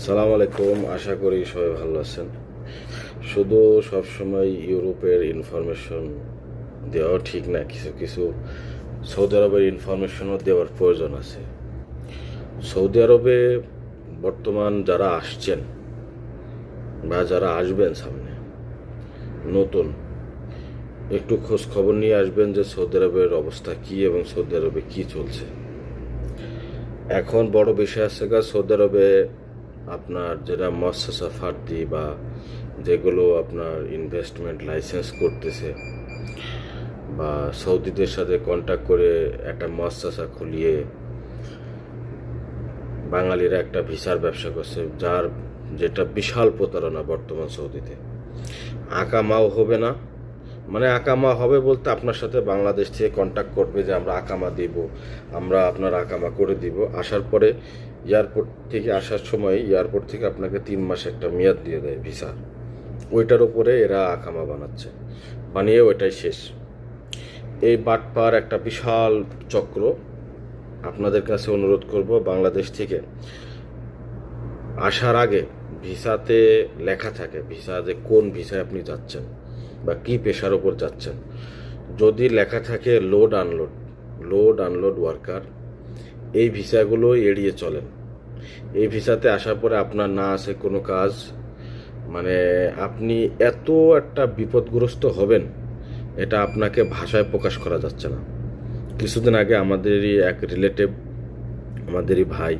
সালাম আলাইকুম, আশা করি সবাই ভালো আছেন। শুধু সবসময় ইউরোপের ইনফরমেশন দেওয়া ঠিক না, কিছু কিছু সৌদি আরবের ইনফরমেশনও দেওয়ার প্রয়োজন আছে। সৌদি আরবে বর্তমান যারা আসছেন বা যারা আসবেন সামনে, নতুন, একটু খোঁজ খবর নিয়ে আসবেন যে সৌদি আরবের অবস্থা কি এবং সৌদি আরবে কি চলছে। এখন বড় বিষয় আছে সৌদি আরবে আপনার যেটা মৎস্যসা ফার্দি বা যেগুলো আপনার ইনভেস্টমেন্ট লাইসেন্স করতেছে বা সৌদিদের সাথে কন্ট্যাক্ট করে একটা মৎস্যসা খুলিয়ে বাঙালিরা একটা ভিসার ব্যবসা করছে, যার যেটা বিশাল প্রতারণা বর্তমান সৌদিতে। আঁকা মাও হবে না মানে আকামা হবে বলতে আপনার সাথে বাংলাদেশ থেকে কন্ট্যাক্ট করবে যে আমরা আকামা দিব, আমরা আপনার আকামা করে দিব। আসার পরে এয়ারপোর্ট থেকে আসার সময় এয়ারপোর্ট থেকে আপনাকে তিন মাস একটা মেয়াদ দিয়ে দেয় ভিসা ওইটার উপরে এরা আকামা বানাচ্ছে। বানিয়ে ওইটাই শেষ। এই বাটপার একটা বিশাল চক্র। আপনাদের কাছে অনুরোধ করব বাংলাদেশ থেকে আসার আগে ভিসাতে লেখা থাকে ভিসা যে কোন ভিসায় আপনি যাচ্ছেন। বা কি পেশার ওপর যাচ্ছেন? যদি লেখা থাকে load unload load unload worker এই ভিসাগুলো এড়িয়ে চলেন। এই ভিসাতে আসার পরে আপনার না আছে কোনো কাজ মানে আপনি এত একটা বিপদগ্রস্ত হবেন, এটা আপনাকে ভাষায় প্রকাশ করা যাচ্ছে না। কিছুদিন আগে আমাদেরই এক রিলেটিভ আমাদেরই ভাই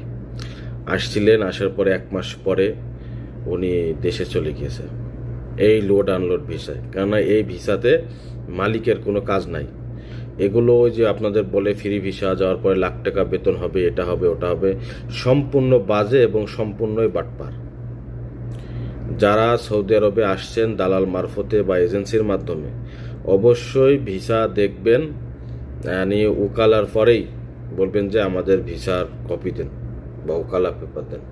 আসছিলেন, আসার পরে এক মাস পরে উনি দেশে চলে গিয়েছে। এই লোড আনলোড ভিসায় কেননা এই ভিসাতে মালিকের কোনো কাজ নাই। এগুলো ওই যে আপনাদের বলে ফ্রি ভিসা যাওয়ার পরে লাখ টাকা বেতন হবে, এটা হবে, ওটা হবে, সম্পূর্ণ বাজে এবং সম্পূর্ণই বাটপার। যারা সৌদি আরবে আসছেন দালাল মারফতে বা এজেন্সির মাধ্যমে, অবশ্যই ভিসা দেখবেন মানে উকালার পরেই বলবেন যে আমাদের ভিসার কপি দেন বা উকালা পেপার দেন।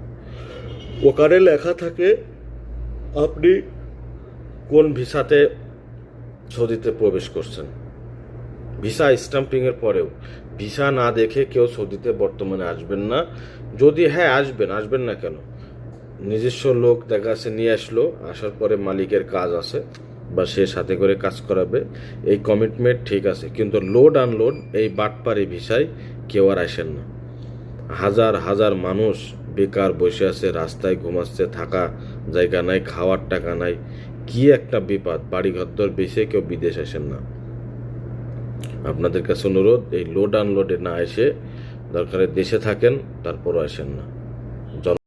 ওখানে লেখা থাকে, আপনি কোন ভিসাতে সৌদিতে প্রবেশ করছেন? ভিসা স্টাম্পিংয়ের পরেও। ভিসা না দেখে কেউ সৌদিতে বর্তমানে আসবেন না। যদি হ্যাঁ আসবেন আসবেন না কেন? নিজস্ব লোক দেখা যাচ্ছে নিয়ে আসলো, আসার পরে মালিকের কাজ আছে বা সে সাথে করে কাজ করাবে। এই কমিটমেন্ট ঠিক আছে, কিন্তু লোড আনলোড এই বাটপারি ভিসায় কেউ আর আসেন না। হাজার হাজার মানুষ বেকার বসে আছে, রাস্তায় ঘুমাচ্ছে, থাকা জায়গা নাই, খাওয়ার টাকা নাই। কি একটা বিপদ বাড়ি ঘরদর বেশি কেউ বিদেশ আসেন না। আপনাদের কাছে অনুরোধ, এই লোড আনলোডে না এসে দরকারে দেশে থাকেন, তারপরও আসেন না।